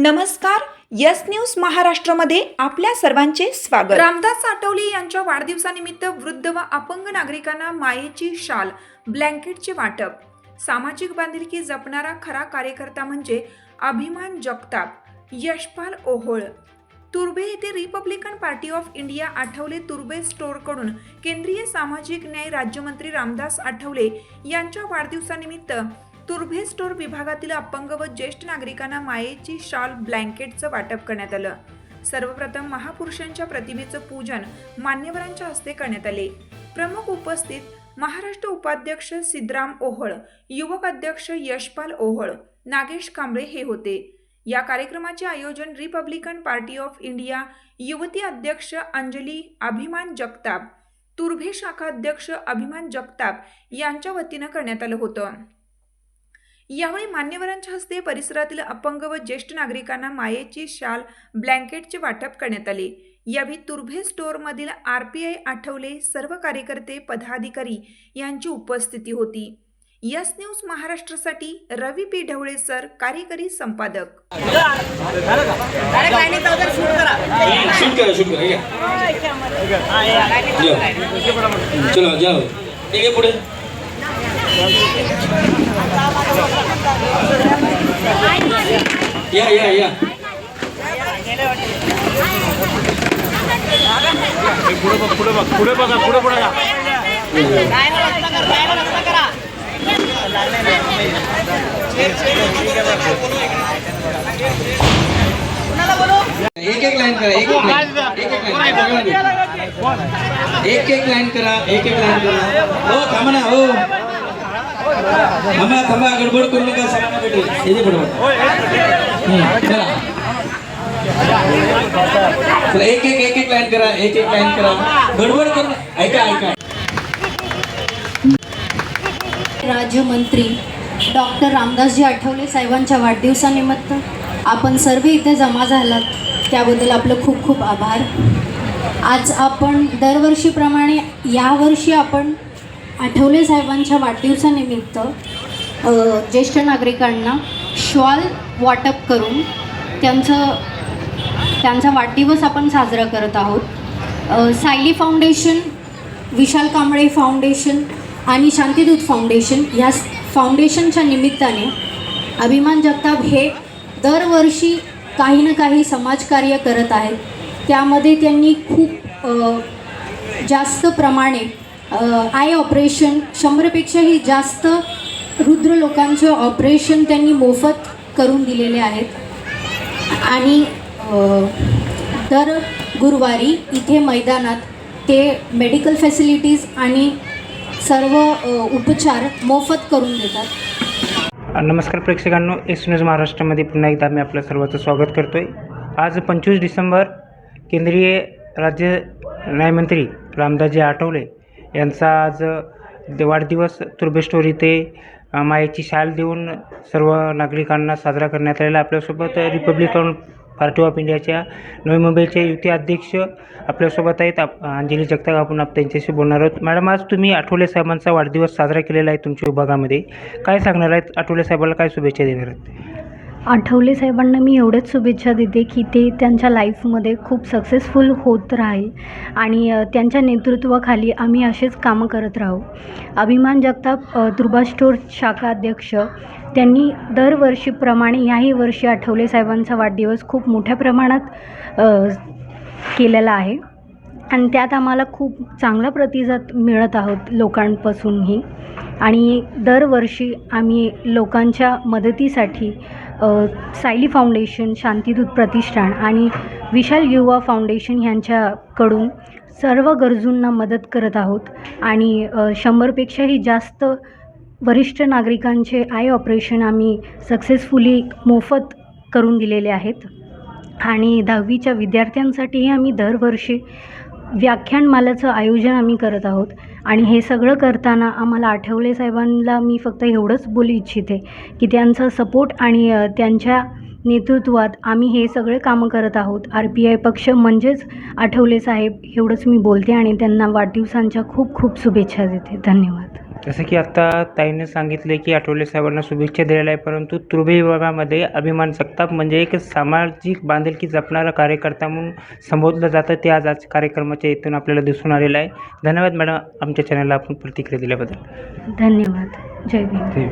नमस्कार yes news महाराष्ट्रामध्ये आपल्या सर्वांचे स्वागत. रामदास आठवले यांच्या वाढदिवसानिमित्त वृद्ध व अपंग नागरिकांना मायेची शाल ब्लँकेटचे वाटप. सामाजिक बांधिलकी जपणारा खरा कार्यकर्ता म्हणजे अभिमान जगताप यशपाल ओहोळ. तुर्भे येथे Republican party of India Athawale Turbhe स्टोअरकडून केंद्रीय सामाजिक न्याय राज्यमंत्री रामदास आठवले यांच्या वाढदिवसानिमित्त तुर्भे स्टोर विभागातील अपंग व ज्येष्ठ नागरिकांना मायेची शाल ब्लँकेटचं वाटप करण्यात आलं. सर्वप्रथम महापुरुषांच्या प्रतिमेचं पूजन मान्यवरांच्या हस्ते करण्यात आले. प्रमुख उपस्थित महाराष्ट्र उपाध्यक्ष सिद्धराम ओहळ युवक अध्यक्ष यशपाल ओहळ नागेश कांबळे हे होते. या कार्यक्रमाचे आयोजन रिपब्लिकन पार्टी ऑफ इंडिया युवती अध्यक्ष अंजली अभिमान जगताप तुर्भे शाखा अध्यक्ष अभिमान जगताप यांच्या वतीनं करण्यात आलं होतं. यावेळी मान्यवरांच्या हस्ते परिसरातील अपंग व ज्येष्ठ नागरिकांना मायेची शाल ब्लँकेटचे वाटप करण्यात आले. यावेळी तुर्भे स्टोअरमधील आर पी आय आठवले सर्व कार्यकर्ते पदाधिकारी यांची उपस्थिती होती. यस न्यूज महाराष्ट्रासाठी रवी पी ढवळे सर कार्यकारी संपादक शूट करा शूट करा या. या या. पुढे बघ पुढे बघ पुढे बघा पुढे पुढे जा एक एक लाईन करा एक एक लाईन एक एक लाईन करा. एक एक लाईन करा. हो थांबा ना हो. थांबा थांबा गडबड करू नका सगळ्यांना भेटेल येते बरोबर. चला. एक एक एक एक लाईन करा एक एक लाईन करा. गडबड करू ऐका ऐका. राज्यमंत्री डॉक्टर रामदासजी आठवले साहेबांच्या वाढदिवसानिमित्त आपण सर्व इथे जमा झालात. त्याबद्दल आपलं खूप खूप आभार. आज आपण दरवर्षीप्रमाणे यावर्षी आपण आठवले साहेबांच्या वाढदिवसानिमित्त ज्येष्ठ नागरिकांना शॉल वाटप करून त्यांचं त्यांचा वाढदिवस आपण साजरा करत आहोत. सायली फाउंडेशन विशाल कांबळे फाउंडेशन आणि शांतीदूत फाउंडेशन या फाउंडेशनच्या निमित्ताने अभिमान जगताप हे दरवर्षी काही ना काही समाजकार्य करत आहेत. त्यामध्ये त्यांनी खूप जास्त प्रमाणे आय ऑपरेशन. शंभरपेक्षाही जास्त रुद्र लोकांचे ऑपरेशन त्यांनी मोफत करून दिलेले आहेत. आणि दर गुरुवारी इथे मैदानात ते मेडिकल फॅसिलिटीज आणि सर्व उपचार मोफत करून देतात. नमस्कार प्रेक्षकांनो. एस न्यूज महाराष्ट्रामध्ये पुन्हा एकदा मी आपलं सर्वांचं स्वागत करतो आहे आज पंचवीस डिसेंबर केंद्रीय राज्य न्यायमंत्री रामदासजी आठवले यांचा आज द- वाढदिवस तुर्बे इथे मायेची शाल देऊन सर्व नागरिकांना साजरा करण्यात आलेला आपल्यासोबत रिपब्लिकन पार्टी ऑफ इंडियाच्या नवी मुंबईचे युती अध्यक्ष आपल्यासोबत आहेत. आप अंजली जगताप आपण आप त्यांच्याशी बोलणार आहोत. मॅडम आज तुम्ही आठवले साहेबांचा वाढदिवस साजरा केलेला आहे तुमच्या विभागामध्ये. काय सांगणार आहेत? आठवले साहेबाला काय शुभेच्छा देणार आहेत? आठवले साहेबांना मी एवढंच शुभेच्छा देते की ते त्यांच्या लाईफमध्ये खूप सक्सेसफुल होत राहील. आणि त्यांच्या नेतृत्वाखाली आम्ही असेच कामं करत राहू. अभिमान जगताप दुर्बा स्टोर शाखा अध्यक्ष. त्यांनी दरवर्षीप्रमाणे याही वर्षी आठवले साहेबांचा वाढदिवस खूप मोठ्या प्रमाणात केलेला आहे. आणि त्यात आम्हाला खूप चांगला प्रतिसाद मिळत आहोत लोकांपासूनही. आणि दरवर्षी आम्ही लोकांच्या मदतीसाठी सायली फाउंडेशन शांतीदूत प्रतिष्ठान आणि विशाल युवा फाउंडेशन यांच्याकडून सर्व गरजूंना मदत करत आहोत. आणि शंभरपेक्षाही जास्त वरिष्ठ नागरिकांचे आय ऑपरेशन आम्ही सक्सेसफुली मोफत करून दिलेले आहेत. आणि दहावीच्या विद्यार्थ्यांसाठीही आम्ही दरवर्षी व्याख्यानमालाचं आयोजन आम्ही करत आहोत. आणि हे सगळं करताना आम्हाला आठवले साहेबांना मी फक्त एवढंच बोलू इच्छिते की त्यांचा सपोर्ट आणि त्यांच्या नेतृत्वात आम्ही हे सगळे कामं करत आहोत. आर पी आय पक्ष म्हणजेच आठवले साहेब एवढंच मी बोलते आणि त्यांना वाढदिवसांच्या खूप खूप शुभेच्छा देते. धन्यवाद. जसं की आत्ता ताईने सांगितले की आठवले साहेबांना शुभेच्छा दिलेल्या आहे परंतु तुर्भे विभागामध्ये अभिमान जगताप म्हणजे एक सामाजिक बांधिलकी जपणारा कार्यकर्ता म्हणून संबोधलं जातं ते आज आज कार्यक्रमाच्या इथून आपल्याला दिसून आलेलं आहे. धन्यवाद मॅडम आमच्या चॅनलला आपण प्रतिक्रिया दिल्याबद्दल. धन्यवाद. जय भीम.